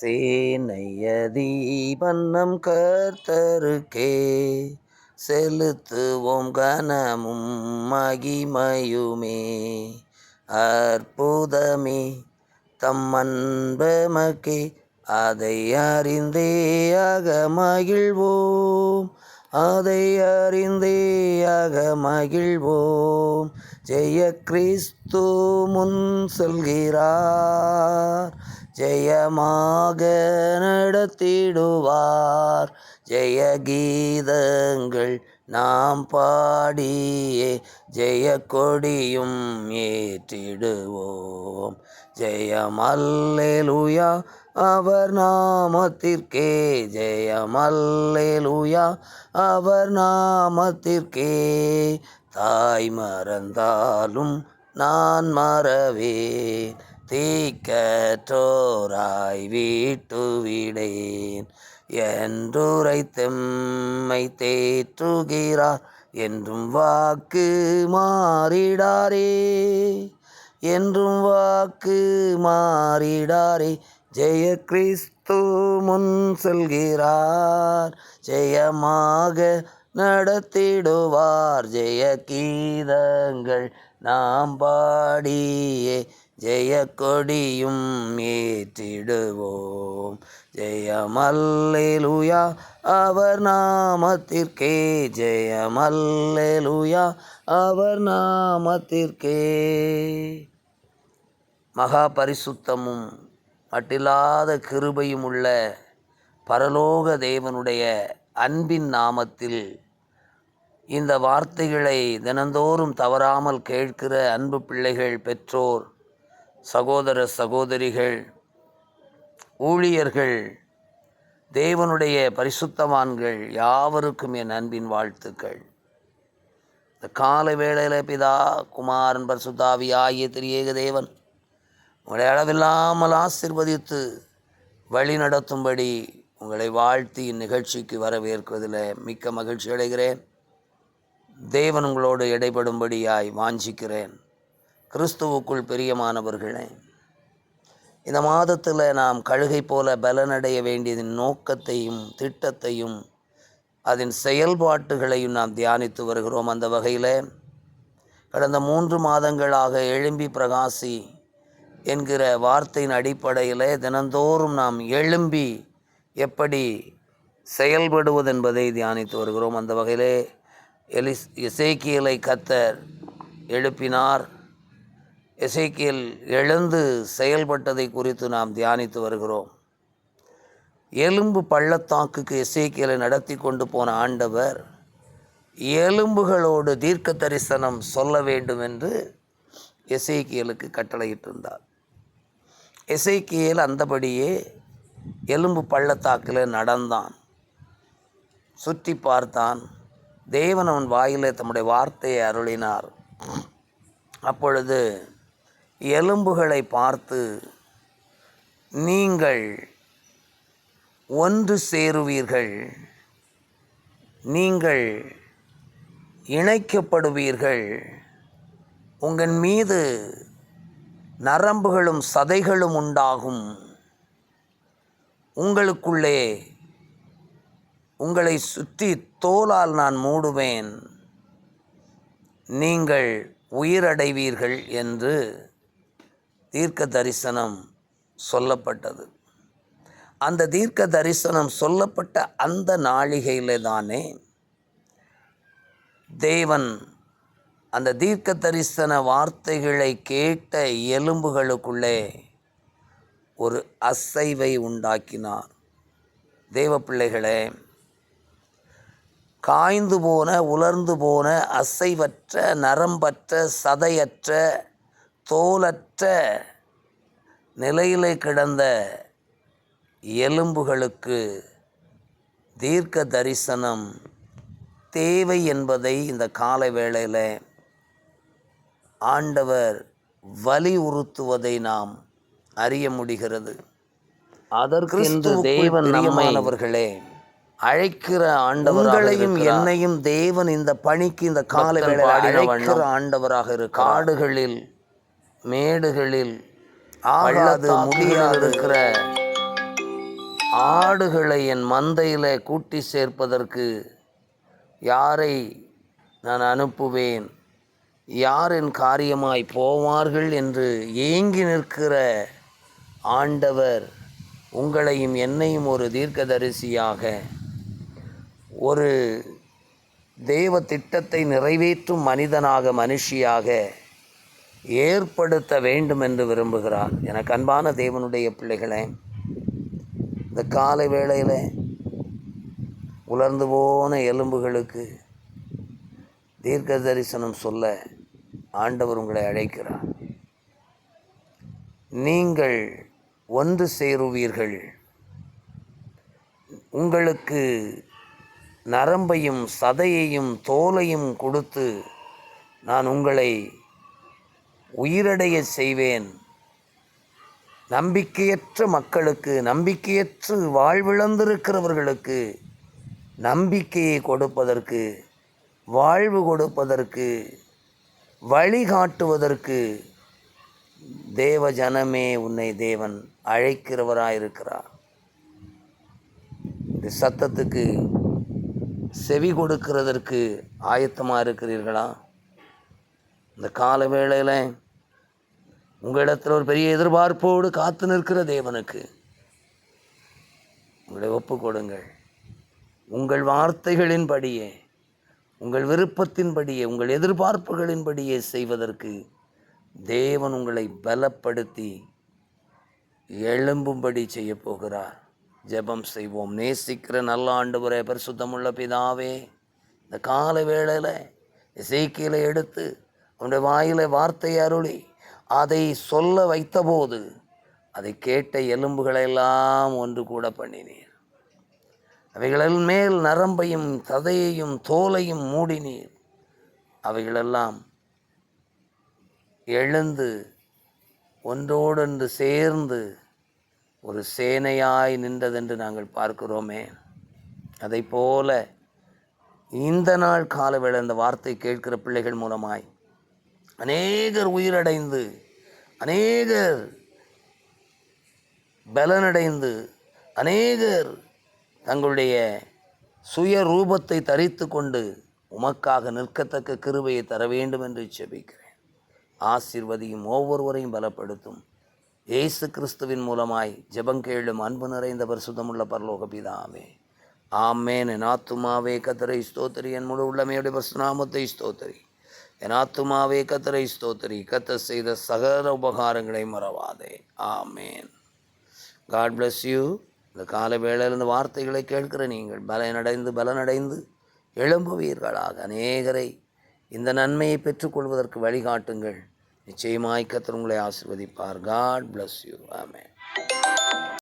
சேனைய தீபன்னம் கர்த்தருக்கே. செலுத்துவோம் கனமும் மகிமயுமே. அற்புதமே தம் அன்பமக்கே அதை அறிந்தே அக மகிழ்வோம். அதை அறிந்தே அக மகிழ்வோம். ஜெய கிறிஸ்து முன் செல்கிறார். ஜெயமாக நடத்திடுவார். ஜெய கீதங்கள் நாம் பாடியே ஜெய கொடியும் ஏற்றிடுவோம். ஜெயமல்லேலுயா அவர் நாமத்திற்கே. ஜெயமல்லேலுயா அவர் நாமத்திற்கே. தாய் மறந்தாலும் நான் மறவேன். தீக்கற்றோராய் வீட்டு விடேன். என்றுரைத்தெம்மை தேற்றுகிறார் என்றும் வாக்கு மாறிடாரே. என்றும் வாக்கு மாறிடாரே. ஜெய கிறிஸ்து முன் செல்கிறார் ஜெயமாக நடத்திடுவார். ஜெய கீதங்கள் நாம் பாடியே. ஜெய கொடியும் ஏற்றிடுவோம். ஜெயமல்லேலுயா அவர் நாமத்திற்கே. ஜெயமல்லேலுயா அவர் நாமத்திற்கே. மகா பரிசுத்தமும் மட்டில்லாத கிருபையும் உள்ள பரலோக தேவனுடைய அன்பின் நாமத்தில் இந்த வார்த்தைகளை தினந்தோறும் தவறாமல் கேட்கிற அன்பு பிள்ளைகள் பெற்றோர் சகோதர சகோதரிகள் ஊழியர்கள் தேவனுடைய பரிசுத்தவான்கள் யாவருக்கும் என் அன்பின் வாழ்த்துக்கள். இந்த கால வேளையில் பிதா குமாரன் பரிசுத்தாவி ஆகிய திரியேக தேவன் உங்களை அளவில்லாமல் ஆசிர்வதித்து வழி நடத்தும்படி உங்களை வாழ்த்தி இந்நிகழ்ச்சிக்கு வரவேற்பதில் மிக்க மகிழ்ச்சி அடைகிறேன். தேவன் உங்களோடு இடைபடும்படியாய் வாஞ்சிக்கிறேன். கிறிஸ்துவுக்குள் பிரியமானவர்களே இந்த மாதத்தில் நாம் கழுகை போல பலனடைய வேண்டியதின் நோக்கத்தையும் திட்டத்தையும் அதன் செயல்பாட்டுகளையும் நாம் தியானித்து வருகிறோம். அந்த வகையில் கடந்த மூன்று மாதங்களாக எழும்பி பிரகாசி என்கிற வார்த்தையின் அடிப்படையில் தினந்தோறும் நாம் எழும்பி எப்படி செயல்படுவது என்பதை தியானித்து வருகிறோம். அந்த வகையிலே எலிஸ் இசைக்கியலை கத்தர் எழுப்பினார். எசைக்கியல் எழுந்து செயல்பட்டதை குறித்து நாம் தியானித்து வருகிறோம். எலும்பு பள்ளத்தாக்குக்கு எசேக்கியலை நடத்தி கொண்டு போன ஆண்டவர் எலும்புகளோடு தீர்க்க தரிசனம் சொல்ல வேண்டும் என்று எசேக்கியலுக்கு கட்டளையிட்டிருந்தார். எசைக்கியல் அந்தபடியே எலும்பு பள்ளத்தாக்கில் நடந்தான். சுற்றி பார்த்தான். தேவன் அவன் வாயிலே தம்முடைய வார்த்தையை அருளினார். அப்பொழுது எலும்புகளை பார்த்து நீங்கள் ஒன்று சேருவீர்கள். நீங்கள் இணைக்கப்படுவீர்கள். உங்கள் மீது நரம்புகளும் சதைகளும் உண்டாகும். உங்களுக்குள்ளே உங்களை சுற்றி தோலால் நான் மூடுவேன். நீங்கள் உயிரடைவீர்கள் என்று தீர்க்க தரிசனம் சொல்லப்பட்டது. அந்த தீர்க்க தரிசனம் சொல்லப்பட்ட அந்த நாளிகையில் தானே தேவன் அந்த தீர்க்க தரிசன வார்த்தைகளை கேட்ட எலும்புகளுக்குள்ளே ஒரு அசைவை உண்டாக்கினார். தேவ பிள்ளைகளே காய்ந்து போன உலர்ந்து போன அசைவற்ற நரம்பற்ற சதையற்ற தோலற்ற நிலையிலே கிடந்த எலும்புகளுக்கு தீர்க்க தரிசனம் தேவை என்பதை இந்த கால வேளையில் ஆண்டவர் வலியுறுத்துவதை நாம் அறிய முடிகிறது. அதற்கு தேவன் நம்மானவர்களே அழைக்கிற ஆண்டவர்களையும் என்னையும் தேவன் இந்த பணிக்கு இந்த கால வேளையில் அழைக்கிற ஆண்டவராக இரு காடுகளில் மேடுகளில் ஆகாது முடியாது இருக்கிற ஆடுகளை என் மந்தையில் கூட்டி சேர்ப்பதற்கு யாரை நான் அனுப்புவேன்? யார் என் காரியமாய் போவார்கள் என்று ஏங்கி நிற்கிற ஆண்டவர் உங்களையும் என்னையும் ஒரு தீர்க்கதரிசியாக ஒரு தெய்வ திட்டத்தை நிறைவேற்றும் மனிதனாக மனுஷியாக ஏற்படுத்த வேண்டும் என்று விரும்புகிறார். எனக்கு அன்பான தேவனுடைய பிள்ளைகளே இந்த காலை வேளையில் உலர்ந்து போன எலும்புகளுக்கு தீர்க்க தரிசனம் சொல்ல ஆண்டவர் உங்களை அழைக்கிறார். நீங்கள் ஒன்று சேருவீர்கள். உங்களுக்கு நரம்பையும் சதையையும் தோலையும் கொடுத்து நான் உங்களை உயிரடைய செய்வேன். நம்பிக்கையற்ற மக்களுக்கு நம்பிக்கையற்று வாழ்விழந்திருக்கிறவர்களுக்கு நம்பிக்கையை கொடுப்பதற்கு வாழ்வு கொடுப்பதற்கு வழிகாட்டுவதற்கு தேவ ஜனமே உன்னை தேவன் அழைக்கிறவராயிருக்கிறார். இந்த சத்தத்துக்கு செவி கொடுக்கிறதற்கு ஆயத்தமாக இருக்கிறீர்களா இந்த கால வேளையில் உங்களிடத்தில் ஒரு பெரிய எதிர்பார்ப்போடு காத்து நிற்கிற தேவனுக்கு. உங்களை ஒப்பு கொடுங்கள். உங்கள் வார்த்தைகளின்படியே உங்கள் விருப்பத்தின்படியே உங்கள் எதிர்பார்ப்புகளின்படியே செய்வதற்கு தேவன் உங்களை பலப்படுத்தி எழும்பும்படி செய்ய போகிறார். ஜெபம் செய்வோம். நேசிக்கிற நல்ல ஆண்டவரே பரிசுத்தமுள்ள பிதாவே இந்த கால வேளையில் இசைக்கியலை எடுத்து அவனுடைய வாயில வார்த்தை அருளி அதை சொல்ல வைத்தபோது அதை கேட்ட எலும்புகளெல்லாம் ஒன்று கூட பண்ணினீர். அவைகளின் மேல் நரம்பையும் சதையையும் தோலையும் மூடினீர். அவைகளெல்லாம் எழுந்து ஒன்றோடொன்று சேர்ந்து ஒரு சேனையாய் நின்றதென்று நாங்கள் பார்க்கிறோமே. அதை போல இந்த நாள் காலவேளை இந்த வார்த்தை கேட்கிற பிள்ளைகள் மூலமாய் அநேகர் உயிரடைந்து அநேகர் பலனடைந்து அநேகர் தங்களுடைய சுய ரூபத்தை தரித்து கொண்டு உமக்காக நிற்கத்தக்க கிருபையை தர வேண்டும் என்று செபிக்கிறேன் ஆசிர்வதியும் ஒவ்வொருவரையும் பலப்படுத்தும். இயேசு கிறிஸ்துவின் மூலமாய் ஜெபங்கேளும் அன்பு நிறைந்த பரிசுத்தமுள்ள பரலோக பிதாமே ஆமேன். நாத்துமாவே கத்தரை ஸ்தோத்திரி. என் முழு உள்ளமையுடைய பரிசுநாமத்தை ஸ்தோத்திரி. என் ஆத்துமாவே கத்தரை ஸ்தோத்திரி கத்த செய்த சகல உபகாரங்களை மறவாதே ஆமேன் காட் பிளஸ் யூ இந்த கால வேளையில் இந்த வார்த்தைகளை கேட்கிற நீங்கள் பலனடைந்து பலனடைந்து எழும்புவீர்களாக அநேகரை இந்த நன்மையை பெற்றுக்கொள்வதற்கு வழிகாட்டுங்கள் நிச்சயமாய் கத்தர் உங்களை ஆசிர்வதிப்பார் காட் பிளஸ் யூ ஆமேன்